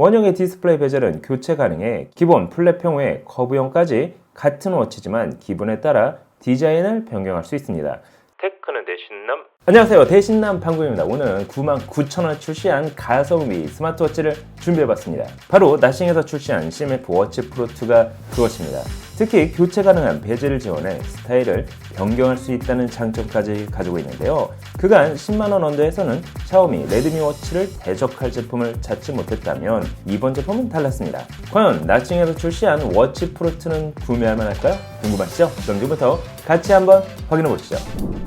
원형의 디스플레이 베젤은 교체 가능해 기본 플랫형 외 커브형까지 같은 워치지만 기분에 따라 디자인을 변경할 수 있습니다. 테크는 대신남. 안녕하세요. 대신남 방구입니다. 오늘은 99,000원 출시한 가성비 스마트워치를 준비해봤습니다. 바로 나싱에서 출시한 CMF 워치 프로2가 그것입니다 특히 교체 가능한 베젤을 지원해 스타일을 변경할 수 있다는 장점까지 가지고 있는데요 그간 10만원 언더에서는 샤오미 레드미 워치를 대적할 제품을 찾지 못했다면 이번 제품은 달랐습니다 과연 나싱에서 출시한 워치 프로2는 구매할 만할까요? 궁금하시죠? 그럼 지금부터 같이 한번 확인해 보시죠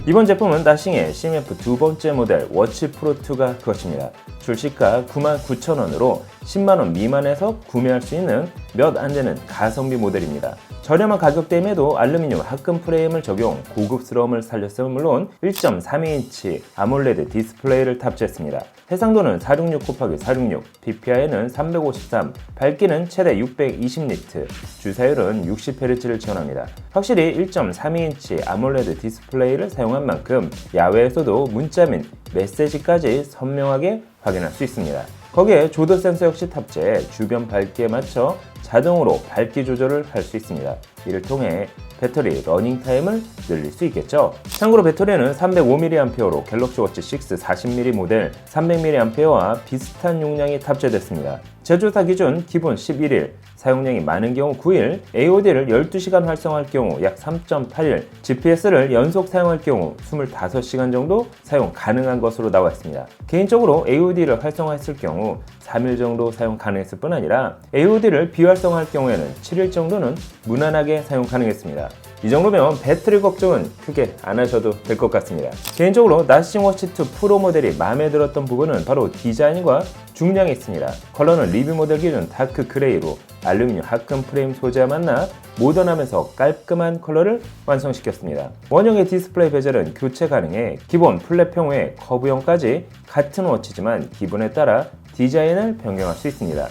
이번 제품은 나싱의 CMF 두 번째 모델 워치 프로2가 그것입니다. 출시가 99,000원으로 10만원 미만에서 구매할 수 있는 몇 안 되는 가성비 모델입니다. 저렴한 가격대임에도 알루미늄 합금 프레임을 적용, 고급스러움을 살렸음은 물론 1.32인치 아몰레드 디스플레이를 탑재했습니다. 해상도는 466 곱하기 466, PPI는 353, 밝기는 최대 620니트, 주사율은 60Hz를 지원합니다. 확실히 1.32인치 아몰레드 디스플레이를 사용한 만큼 야외에서도 문자 및 메시지까지 선명하게 확인할 수 있습니다. 거기에 조드 센서 역시 탑재해 주변 밝기에 맞춰 자동으로 밝기 조절을 할 수 있습니다. 이를 통해 배터리 러닝 타임을 늘릴 수 있겠죠. 참고로 배터리는 305mAh로 갤럭시 워치 6 40mm 모델 300mAh와 비슷한 용량이 탑재됐습니다. 제조사 기준 기본 11일, 사용량이 많은 경우 9일, AOD를 12시간 활성화할 경우 약 3.8일, GPS를 연속 사용할 경우 25시간 정도 사용 가능한 것으로 나와 있습니다. 개인적으로 AOD를 활성화했을 경우 3일 정도 사용 가능했을 뿐 아니라 AOD를 비활성화할 경우에는 7일 정도는 무난하게 사용 가능했습니다. 이 정도면 배터리 걱정은 크게 안 하셔도 될 것 같습니다. 개인적으로 나싱 워치 2 프로 모델이 마음에 들었던 부분은 바로 디자인과 중량이 있습니다. 컬러는 리뷰 모델 기준 다크 그레이로 알루미늄 합금 프레임 소재와 만나 모던하면서 깔끔한 컬러를 완성시켰습니다. 원형의 디스플레이 베젤은 교체 가능해 기본 플랫형 외 커브형까지 같은 워치지만 기분에 따라 디자인을 변경할 수 있습니다.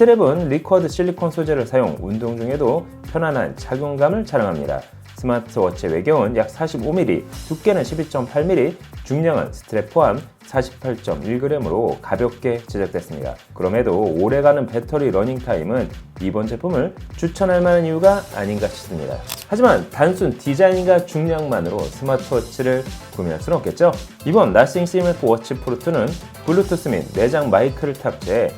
스트랩은 리쿼드 실리콘 소재를 사용 운동 중에도 편안한 착용감을 자랑합니다. 스마트워치의 외경은 약 45mm, 두께는 12.8mm, 중량은 스트랩 포함 48.1g으로 가볍게 제작됐습니다. 그럼에도 오래가는 배터리 러닝 타임은 이번 제품을 추천할 만한 이유가 아닌가 싶습니다. 하지만 단순 디자인과 중량만으로 스마트워치를 구매할 수는 없겠죠? 이번 나싱 CMF 워치 프로2는 블루투스 및 내장 마이크를 탑재해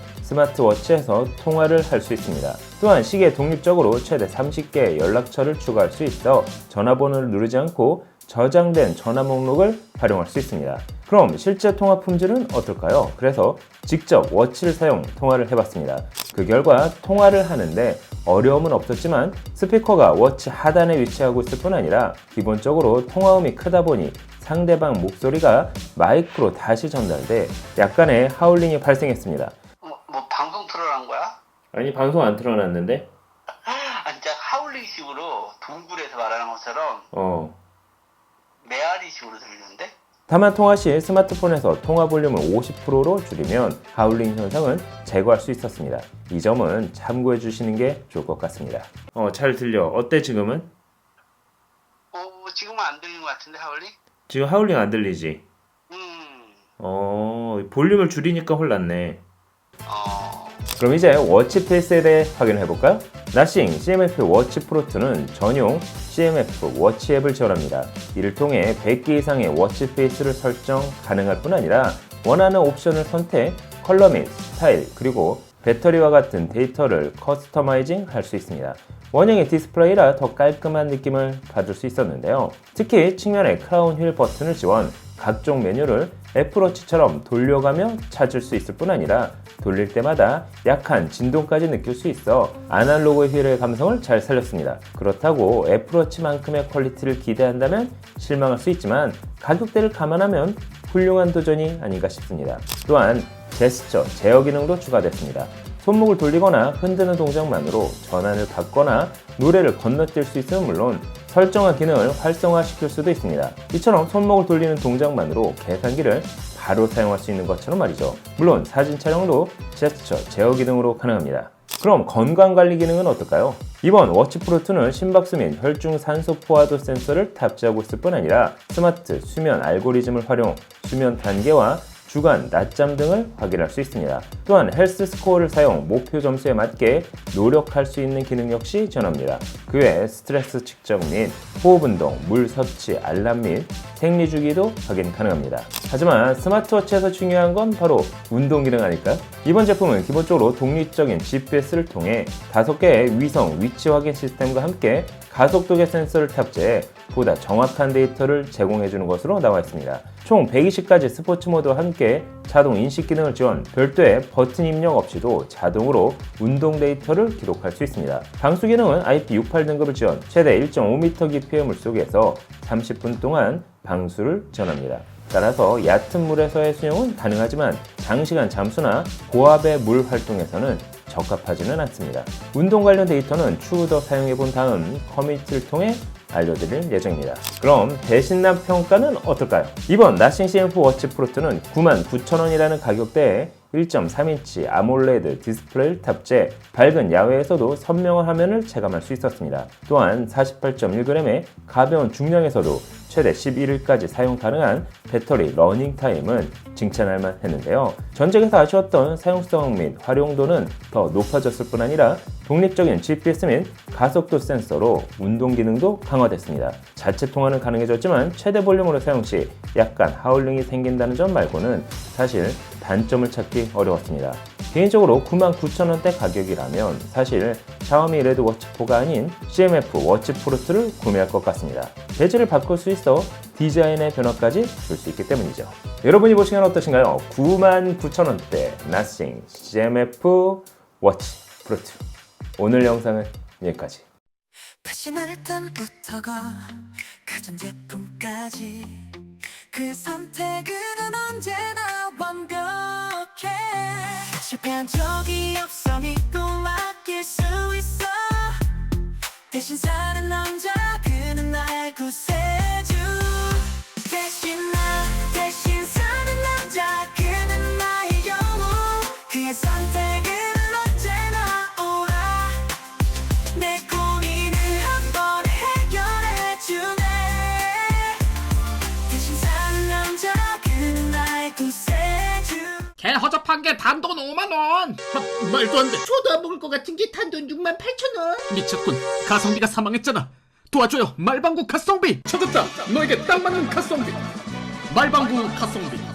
스마트워치에서 통화를 할 수 있습니다. 또한 시계 독립적으로 최대 30개의 연락처를 추가할 수 있어 전화번호를 누르지 않고 저장된 전화 목록을 활용할 수 있습니다. 그럼 실제 통화 품질은 어떨까요? 그래서 직접 워치를 사용 통화를 해봤습니다. 그 결과 통화를 하는데 어려움은 없었지만 스피커가 워치 하단에 위치하고 있을 뿐 아니라 기본적으로 통화음이 크다 보니 상대방 목소리가 마이크로 다시 전달돼 약간의 하울링이 발생했습니다. 뭐, 뭐 방송 틀어놓은 거야? 아니 방송 안 틀어놨는데? 아 진짜 하울링식으로 동굴에서 말하는 것처럼 어. 메아리식으로 들리는데? 다만 통화 시 스마트폰에서 통화 볼륨을 50%로 줄이면 하울링 현상은 제거할 수 있었습니다. 이 점은 참고해 주시는 게 좋을 것 같습니다. 어, 잘 들려. 어때 지금은? 어 지금은 안 들리는 것 같은데 하울링? 지금 하울링 안 들리지? 음 어, 볼륨을 줄이니까 혼났네. 어, 그럼 이제 워치 페이스에 대해 확인해 볼까요? 나싱 CMF 워치 프로2는 전용 CMF 워치 앱을 지원합니다. 이를 통해 100개 이상의 워치 페이스를 설정 가능할 뿐 아니라 원하는 옵션을 선택, 컬러 및 스타일, 그리고 배터리와 같은 데이터를 커스터마이징 할 수 있습니다. 원형의 디스플레이라 더 깔끔한 느낌을 받을 수 있었는데요. 특히 측면에 크라운 휠 버튼을 지원, 각종 메뉴를 애플워치처럼 돌려가며 찾을 수 있을 뿐 아니라 돌릴 때마다 약한 진동까지 느낄 수 있어 아날로그 휠의 감성을 잘 살렸습니다. 그렇다고 애플워치만큼의 퀄리티를 기대한다면 실망할 수 있지만 가격대를 감안하면 훌륭한 도전이 아닌가 싶습니다. 또한 제스처 제어 기능도 추가됐습니다. 손목을 돌리거나 흔드는 동작만으로 전환을 받거나 노래를 건너뛸 수 있으면 물론 설정한 기능을 활성화시킬 수도 있습니다. 이처럼 손목을 돌리는 동작만으로 계산기를 바로 사용할 수 있는 것처럼 말이죠. 물론 사진 촬영도 제스처 제어 기능으로 가능합니다. 그럼 건강관리 기능은 어떨까요? 이번 워치 프로2는 심박수 및 혈중 산소 포화도 센서를 탑재하고 있을 뿐 아니라 스마트 수면 알고리즘을 활용 수면 단계와 주간, 낮잠 등을 확인할 수 있습니다. 또한 헬스 스코어를 사용 목표 점수에 맞게 노력할 수 있는 기능 역시 전합니다. 그외 스트레스 측정 및 호흡 운동, 물 섭취, 알람 및 생리 주기도 확인 가능합니다. 하지만 스마트워치에서 중요한 건 바로 운동 기능 아닐까요? 이번 제품은 기본적으로 독립적인 GPS를 통해 5개의 위성 위치 확인 시스템과 함께 가속도계 센서를 탑재해 보다 정확한 데이터를 제공해주는 것으로 나와 있습니다. 총 120가지 스포츠 모드와 함께 자동 인식 기능을 지원, 별도의 버튼 입력 없이도 자동으로 운동 데이터를 기록할 수 있습니다. 방수 기능은 IP68 등급을 지원, 최대 1.5m 깊이의 물속에서 30분 동안 방수를 지원합니다. 따라서 얕은 물에서의 수영은 가능하지만 장시간 잠수나 고압의 물 활동에서는 적합하지는 않습니다. 운동 관련 데이터는 추후 더 사용해 본 다음 커뮤니티를 통해 알려드릴 예정입니다. 그럼 대신남 평가는 어떨까요? 이번 나싱 CM4 워치 프로2는 99,000원이라는 가격대에 1.3인치 아몰레드 디스플레이를 탑재 밝은 야외에서도 선명한 화면을 체감할 수 있었습니다. 또한 48.1g의 가벼운 중량에서도 최대 11일까지 사용 가능한 배터리 러닝 타임은 칭찬할 만 했는데요. 전작에서 아쉬웠던 사용성 및 활용도는 더 높아졌을 뿐 아니라 독립적인 GPS 및 가속도 센서로 운동 기능도 강화됐습니다. 자체 통화는 가능해졌지만 최대 볼륨으로 사용 시 약간 하울링이 생긴다는 점 말고는 사실 단점을 찾기 어려웠습니다. 개인적으로 99,000원대 가격이라면 사실 샤오미 레드 워치 4가 아닌 CMF 워치 프로2를 구매할 것 같습니다. 재질을 바꿀 수 있어 디자인의 변화까지 줄 수 있기 때문이죠. 여러분이 보시기엔 어떠신가요? 99,000원대 나싱 CMF 워치 프로2 오늘 영상은 여기까지 그 선택은 언제나 완벽해 실패한 적이 없어 믿고 맡길 수 있어. 대신 사 1인분에 단돈 5만원! 마, 말도 안 돼. 초도 먹을 것 같은 게 단돈 6만 8천 원. 미쳤군. 가성비가 사망했잖아. 도와줘요. 말방구 가성비! 찾았다. 너에게 딱 맞는 가성비. 말방구 가성비.